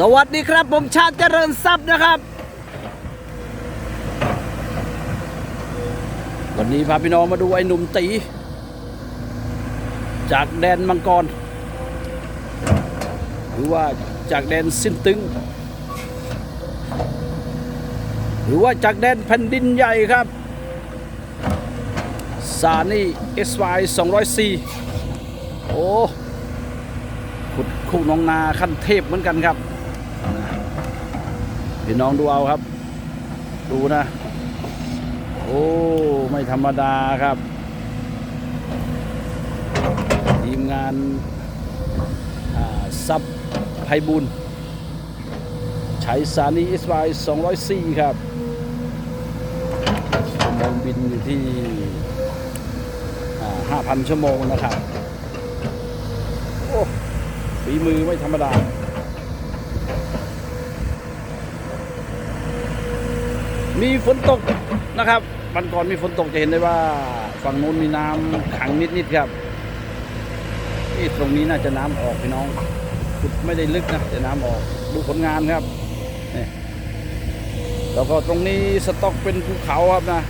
สวัสดีครับ ผมชาติเจริญทรัพย์นะครับ วันนี้พาพี่น้องมาดูไอ้หนุ่มตี จากแดนมังกร หรือว่าจากแดนสิ้นตึง หรือว่าจากแดนแผ่นดินใหญ่ครับซานี่ SY 204 โอ้ขุดคู่น้องนาขั้นเทพเหมือนกันครับ พี่น้องดูเอาครับ ดูนะ โอ้ ไม่ธรรมดาครับ ทีมงานซับไพบุญใช้สานี SY 204ครับชั่วโมงบินอยู่ที่อ่า5,000ชั่วโมงนะครับ โอ้ฝีมือไม่ธรรมดา มีฝนตกนะครับวันก่อนมีฝนตกจะเห็นได้ว่าฝั่งนู้นมีน้ำขังนิดๆครับที่ตรงนี้น่าจะน้ำออกพี่น้องขุดไม่ได้ลึกนะแต่น้ำออกดูผลงานครับนี่แล้วก็ตรงนี้สต็อกเป็นภูเขาครับนะ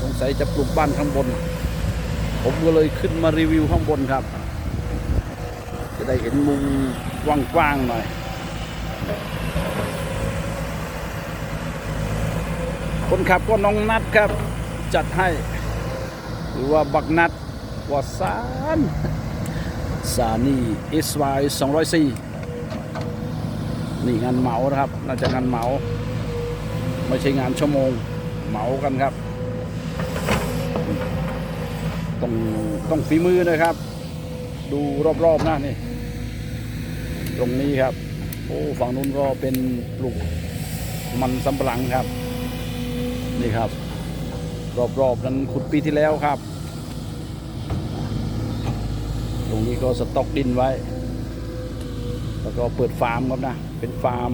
สงสัยจะปลูกบ้านข้างบน ผมก็เลยขึ้นมารีวิวข้างบนครับ จะได้เห็นมุมกว้างๆหน่อย คนขับก็น้องนัดครับ จัดให้ หรือว่าบักนัดวาสานสานี่ SY 204นี่งานเหมานะครับ น่าจะงานเหมา ไม่ใช่งานชั่วโมง เหมากันครับ ต้องต้องฝีมือนะครับ ดูรอบๆนะนี่ ตรงนี้ครับ โอ้ฝั่งนู้นก็เป็นปลูกมันสำปะหลังครับ นี่ครับ รอบๆนั้นขุดปีที่แล้วครับ ตรงนี้ก็สต็อกดินไว้ แล้วก็เปิดฟาร์มครับนะ เป็นฟาร์ม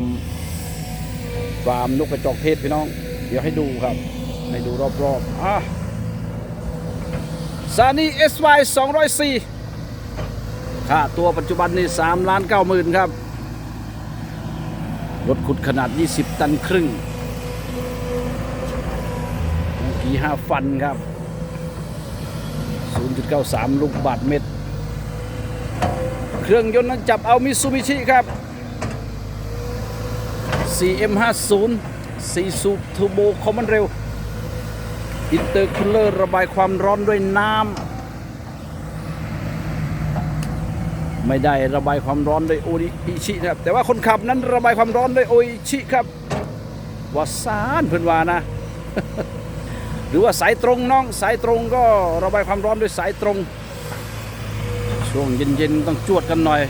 ฟาร์มนกกระจอกเทศพี่น้อง เดี๋ยวให้ดูครับ ให้ดูรอบๆอะซานี่ SY 204 ค่าตัวปัจจุบันนี่3ล้าน9หมื่นครับ รถขุดขนาด 20 ตันครึ่ง กี่ห้าฟันครับ 0.93 ลูกบาทเมตร เครื่องยนต์นั้นจับเอามิซูบิชิครับ CM50 4สูบเทอร์โบคอมมอนเร็ว อินเตอร์คูลเลอร์ระบายความร้อนด้วยน้ำ ไม่ได้ระบายความร้อนด้วยโออิชินะครับ แต่ว่าคนขับนั้นระบายความร้อนด้วยโออิชิครับว่าซานเพื่อนว่านะ รือว่าสายตรงน้องสายตรงก็ระบายความร้อนด้วยสายตรง ช่วงเย็นๆต้องจวดกันหน่อย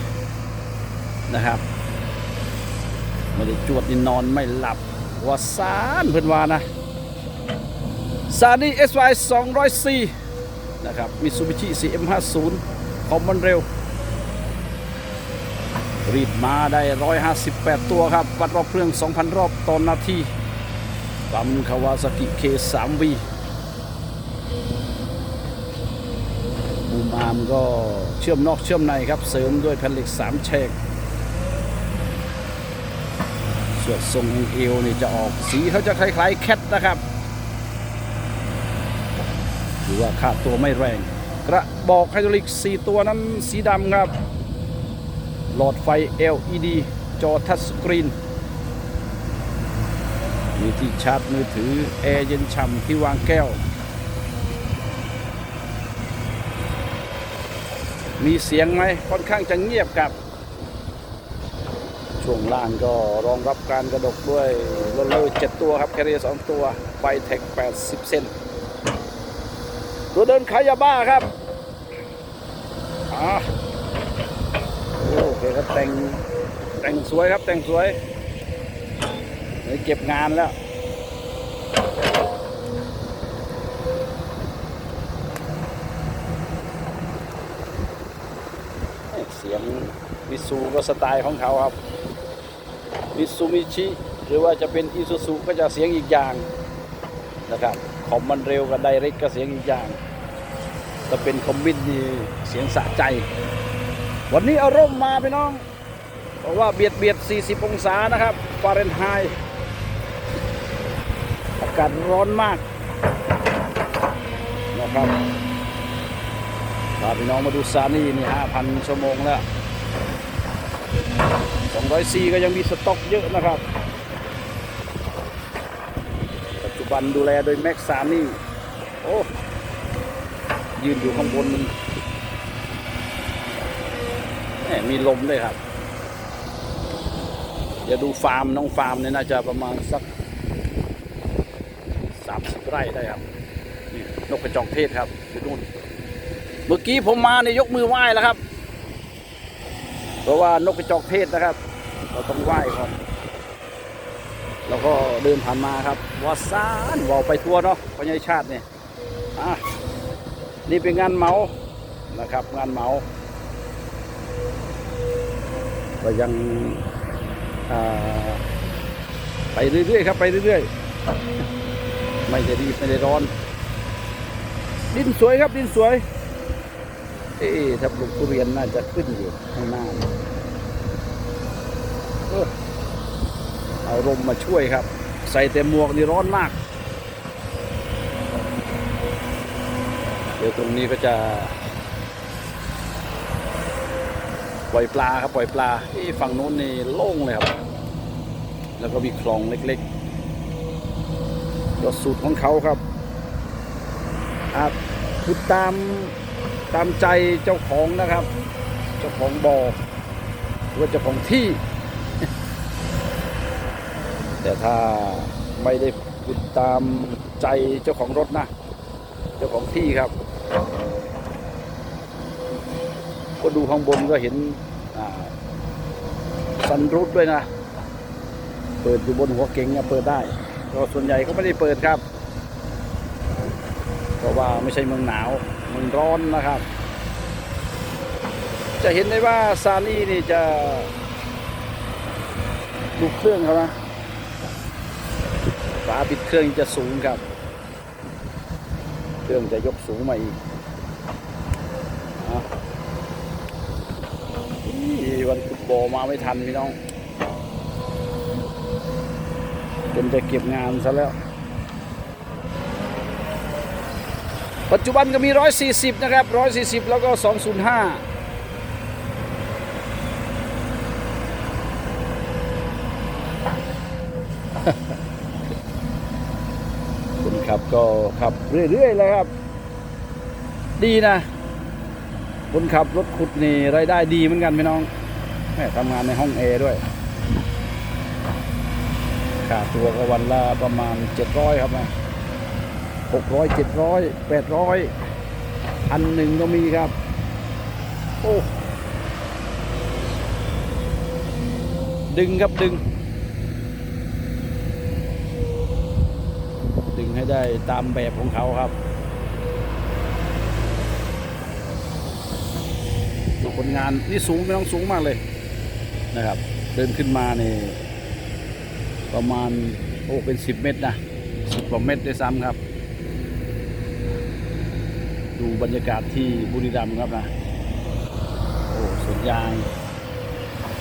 นะครับไม่ได้จวดนี่นอนไม่หลับว่าซานเพื่อนวานะซานี่ SY 204นะครับมิซูบิชิ CM50 คอมมอนเร็ว รีดมาได้ 158 ตัวครับ วัดรอบเครื่อง 2,000 รอบต่อนนาทีปั๊มคาวาซากิ K3V บูมอามก็เชื่อมนอกเชื่อมในครับ เสริมด้วยแผ่นเหล็ก3แฉกส่วนทรงเอวนี่จะออกสีเขาจะคล้ายๆแคทนะครับหรือว่าค่าตัวไม่แรง กระบอกไฮดรอลิก 4 ตัวนั้นสีดำครับ หลอดไฟ LED จอทัชสกรีน มีที่ชาร์จมือถือ แอร์เย็นฉ่ำที่วางแก้ว มีเสียงไหมค่อนข้างจะเงียบกับ ช่วงล่างก็รองรับการกระดกด้วยโรลเลอร์7ตัวครับแคเรียสองตัวไฟเทค80 เซนตัวเดินขายาบ้าครับอ่าโอเคครับแต่งแต่งสวยครับแต่งสวยเฮียเก็บงานแล้ว เสียงมิ ซูก็สไตล์ของเขาครับมิซูมิชิหรือว่าจะเป็นอิซูซุก็จะเสียงอีกอย่างนะครับคอมมันเร็วกับไดเรกก็เสียงอีกอย่างถ้าเป็นคอมบินนี่เสียงสะใจ วันนี้อาร่มมาพี่น้องเพราะว่าเบียดเบียด 40 องศานะครับฟาเรนไฮต์อากาศร้อนมากนะครับพาพี่น้องมาดูซานี่นี่5,000 ชั่วโมงแล้ว 204ก็ยังมีสต็อกเยอะนะครับ ปัจจุบันดูแลโดยแม็กซานี่ โอ้ ยืนอยู่ข้างบนแหมมีลมด้วยครับ เดี๋ยวดูฟาร์มน้องฟาร์มเนี่ยน่าจะประมาณสัก30ไร่ได้ครับนี่นกกระจอกเทศครับอยู่นู่น เมื่อกี้ผมมาเนี่ยยกมือไหว้แล้วครับ เพราะว่านกกระจอกเทศนะครับ เราต้องไหว้ก่อนแล้วก็เดินผ่านมาครับวาซานวาไปทั่วเนาะพญาชาติเนี่ยอะนี่เป็นงานเมานะครับ งานเมาก็ยังไปเรื่อยๆครับไปเรื่อยๆ ไม่ได้รีบไม่ได้ร้อน ดินสวยครับดินสวย อ๊ะถ้าปลูกทุเรียนน่าจะขึ้นอยู่ข้างหน้านี่เออเอาลมมาช่วยครับ ใส่แต่หมวกนี่ร้อนมาก เดี๋ยวตรงนี้ก็จะ ปล่อยปลาครับปล่อยปลาที่ฝั่งนู้นนี่โล่งเลยครับ แล้วก็มีคลองเล็กๆก็สูตรของเขาครับอาจคือตาม ตามใจเจ้าของนะครับ เจ้าของบ่อหรือว่าเจ้าของที่ แต่ถ้าไม่ได้ติดตามใจเจ้าของรถนะ เจ้าของที่ครับ ก็ดูข้างบนก็เห็นอ่าซันรูทด้วยนะ เปิดอยู่บนหัวเก๋งอะเปิดได้ก็ส่วนใหญ่ก็ไม่ได้เปิดครับ เพราะว่าไม่ใช่เมืองหนาว มืองร้อนนะครับ จะเห็นได้ว่าซานี่นี่จะดูเครื่องเขานะฝาปิดเครื่องจะสูงครับ เครื่องจะยกสูงมาอีกวันฟุบอมาไม่ทันพี่น้องจนจะเก็บงานซะแล้ว ปัจจุบันก็มี 140 นะครับ 140 แล้วก็ 205คนขับก็ขับเรื่อยๆเลยครับ ดีนะคนขับรถขุดนี่รายได้ดีเหมือนกันพี่น้องแม่ทำงานในห้องแอร์ด้วยค่าตัวก็วันละประมาณ 700 ครับนะ 600 700 800พันหนึ่งก็มีครับ โอ้ดึงครับดึง ดึงให้ได้ตามแบบของเขาครับดูผลงานนี่สูงไม่ต้องสูงมากเลยนะครับ เดินขึ้นมาเนี่ยประมาณโอ้เป็น 10 เมตรนะ 10กว่าเมตรได้ซ้ำครับ ดูบรรยากาศที่บุรีรัมย์ครับนะโอ้สวนยาง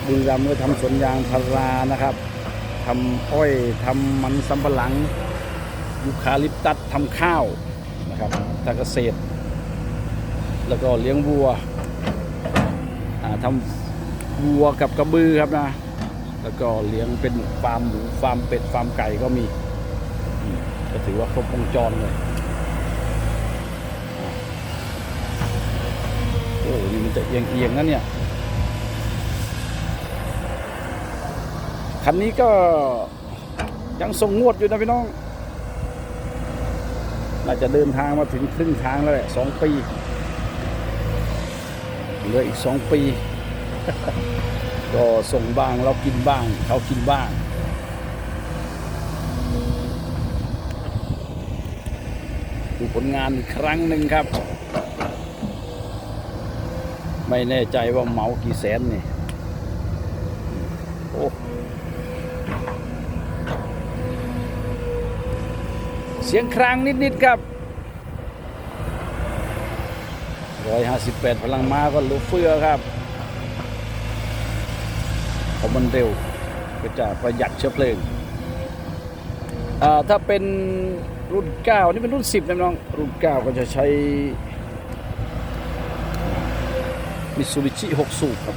บุรีรัมย์ก็ทำสวนยางพารานะครับทำอ้อยทำมันสำปะหลังยูคาลิปตัสทำข้าวนะครับทางเกษตร แล้วก็เลี้ยงวัวทำวัวกับกระบือครับนะ แล้วก็เลี้ยงเป็นฟาร์มหมูฟาร์มเป็ดฟาร์มไก่ก็มีก็ถือว่าครบวงจรเลย โอ้นี่มันจะเอียงเอียงนะเนี่ย คันนี้ก็ยังส่งงวดอยู่นะพี่น้อง น่าจะเดินทางมาถึงครึ่งทางแล้วแหละสองปี เหลืออีกสองปี ก็ส่งบ้างเรากินบ้าง เขากินบ้างดูผลงานอีกครั้งหนึ่งครับ ไม่แน่ใจว่าเหมากี่แสนนี่โอ้เสียงครางนิด ๆ ครับ 158 พลังม้าก็ลูกเฟือครับคมันเร็วก็จะประหยัดเชื้อเพลิงอ่าถ้าเป็นรุ่น 9 นี่เป็นรุ่น 10 นะน้อง รุ่น 9 ก็จะใช้ มิซูบิชิ6สูบครับ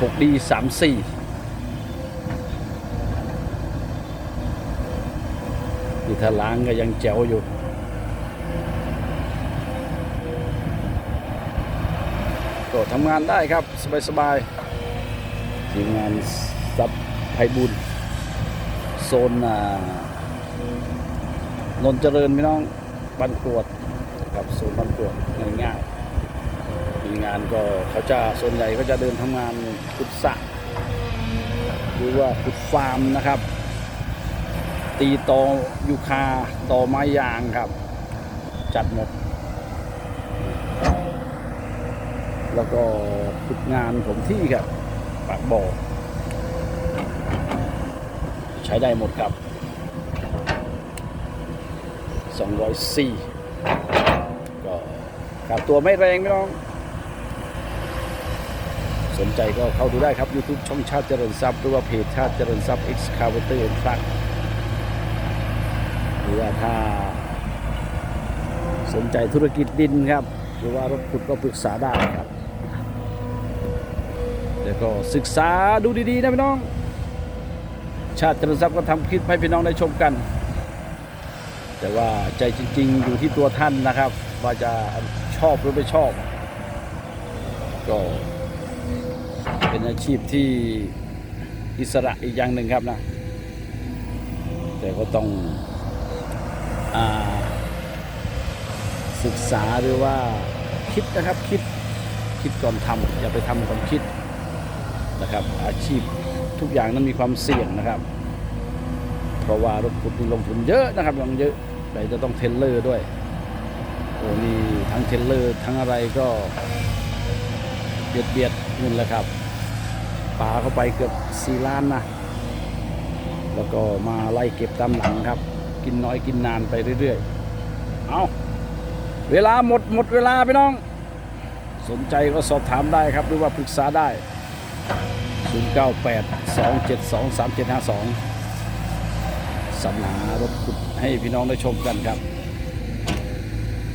6D 34นี่ถ้าล้างก็ยังแจ๋วอยู่ก็ทำงานได้ครับ สบายๆทีมงานซับไพบุญโซนนนเจริญพี่น้องบันกรวด ครับโซนบันกรวดง่ายๆทีงานก็เขาจะส่วนใหญ่ก็จะเดินทำงานขุดสระหรือว่าขุดฟาร์มนะครับ ตีตอยูคาตอไม้ยางครับ จัดหมด แล้วก็ฝึกงานผมที่ครับปากบ่อใช้ได้หมดครับ204 ค่าตัวไม่แรงไม่น้อง สนใจก็เข้าดูได้ครับ YouTube ช่องชาติเจริญทรัพย์หรือว่าเพจชาติเจริญทรัพย์ Excavator and Truck หรือว่าถ้าสนใจธุรกิจดินครับ หรือว่ารถขุดก็ปรึกษาได้ครับ แล้วก็ศึกษาดูดีๆนะพี่น้อง ชาติเจริญทรัพย์ก็ทำคลิปให้พี่น้องได้ชมกัน แต่ว่าใจจริง ๆ อยู่ที่ตัวท่านนะครับ ว่าจะ ชอบหรือไม่ชอบ ก็เป็นอาชีพที่อิสระอีกอย่างหนึ่งครับนะ แต่ก็ต้องอศึกษาหรือว่าคิดนะครับคิดคิดก่อนทำอย่าไปทำก่อนคิดนะครับ อาชีพทุกอย่างนั้นมีความเสี่ยงนะครับ เพราะว่ารถขุดนี่ลงทุนเยอะนะครับลงเยอะไหนจะต้องเทรลเลอร์ด้วย โอ้นี่ทั้งเทลเลอร์ทั้งอะไรก็เบียดเบียดเงินแล้วครับปาเข้าไปเกือบสี่ล้านนะแล้วก็มาไล่เก็บตามหลังครับ กินน้อยกินนานไปเรื่อยๆ เอาเวลาหมดหมดเวลาไปน้อง สนใจก็สอบถามได้ครับ หรือว่าปรึกษาได้ 098 272 3752 สรรหารถขุดให้พี่น้องได้ชมกันครับ